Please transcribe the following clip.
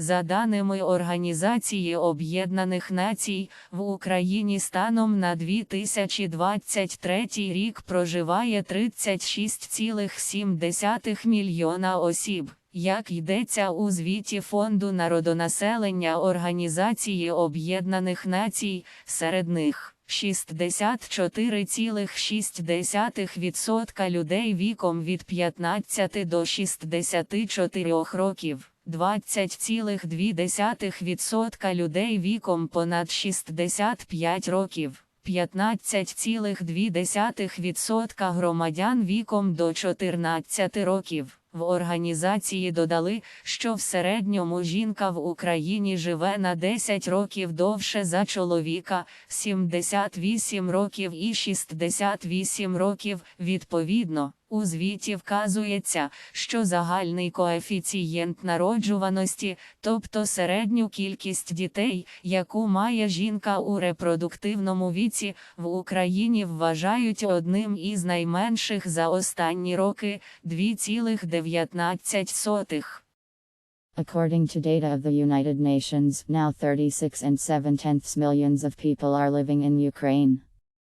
За даними Організації Об'єднаних Націй, в Україні станом на 2023 рік проживає 36,7 мільйона осіб. Як йдеться у звіті Фонду народонаселення Організації Об'єднаних Націй, серед них 64,6% людей віком від 15 до 64 років. 20,2% людей віком понад 65 років, 15,2% громадян віком до 14 років. В організації додали, що в середньому жінка в Україні живе на 10 років довше за чоловіка, 78 років і 68 років, відповідно. У звіті вказується, що загальний коефіцієнт народжуваності, тобто середню кількість дітей, яку має жінка у репродуктивному віці, в Україні вважають одним із найменших за останні роки 2,19. According to data of the United Nations, now 36 and 7 tenths millions of people are living in Ukraine.